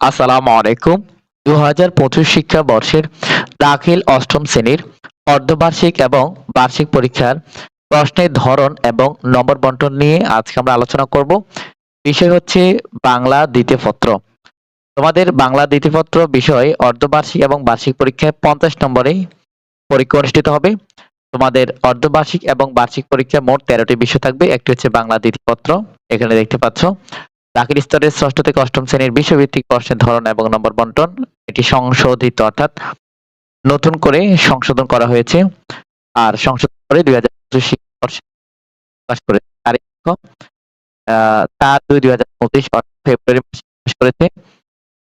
আসসালামু আলাইকুম। দু হাজার পঁচিশ শিক্ষাবর্ষের দাখিল অষ্টম শ্রেণির অর্ধবার্ষিক এবং বার্ষিক পরীক্ষার প্রশ্নের ধরন এবং নম্বর বন্টন নিয়ে আজকে আমরা আলোচনা করব। বিষয় হচ্ছে বাংলা দ্বিতীয় পত্র। তোমাদের বাংলা দ্বিতীয় পত্র বিষয় অর্ধবার্ষিক এবং বার্ষিক পরীক্ষায় পঞ্চাশ নম্বরে পরীক্ষা অনুষ্ঠিত হবে। তোমাদের অর্ধবার্ষিক এবং বার্ষিক পরীক্ষায় মোট তেরোটি বিষয় থাকবে। একটি হচ্ছে বাংলা দ্বিতীয় পত্র, এখানে দেখতে পাচ্ছ। দাখিল স্তরের ষষ্ঠ থেকে অষ্টম শ্রেণির বিষয়ভিত্তিক প্রশ্নের ধরন এবং নম্বর বন্টন এটি সংশোধিত অর্থাৎ নতুন করে সংশোধন করা হয়েছে। আর সংশোধন করে দুই হাজার শিক্ষাবর্ষে প্রকাশ করে আহ, চার দুই দুই হাজার পঁচিশ ফেব্রুয়ারি মাসে প্রকাশ করেছে।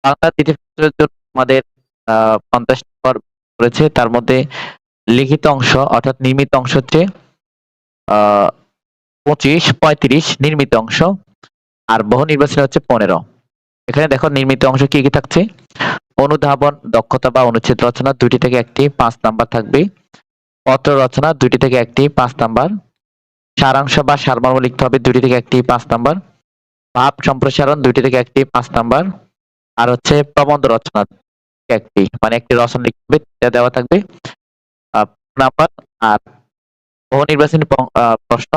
বাংলা তৃতীয় জন্য আমাদের পঞ্চাশ নম্বর করেছে। তার মধ্যে লিখিত অংশ অর্থাৎ নির্মিত অংশ হচ্ছে পঁচিশ পঁয়ত্রিশ নির্মিত অংশ। আর বহু নির্বাচনী হচ্ছে পনেরো। এখানে দেখো নির্মিত অংশ কি কি থাকছে? অনুধাবন, দক্ষতা বা অনুচ্ছেদ রচনা দুইটি থেকে একটি, পাঁচ নাম্বার থাকবে। পত্র রচনা দুইটি থেকে একটি, পাঁচ নাম্বার। সারাংশ বা সারমর্ম লিখতে হবে দুইটি থেকে একটি, পাঁচ নাম্বার। ভাব সম্প্রসারণ দুইটি থেকে একটি, পাঁচ নাম্বার। আর হচ্ছে প্রবন্ধ রচনা একটি মানে একটি রচনা লিখতে হবে দেওয়া থাকবে। নাম্বার আর বহু নির্বাচনী প্রশ্ন।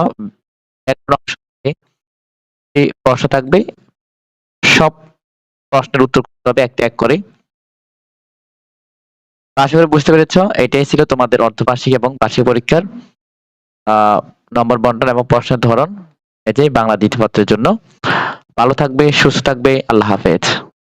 অংশ প্রশ্ন থাকবে। সব প্রশ্নের উত্তর করতে হবে একটা এক করে। আশা বুঝতে পেরেছ, এটাই ছিল তোমাদের অর্ধবার্ষিক এবং বার্ষিক পরীক্ষার নম্বর বন্টন এবং প্রশ্নের ধরন। এই বাংলা দ্বিতীয় পত্রের জন্য। ভালো থাকবে, সুস্থ থাকবে, আল্লাহ হাফেজ।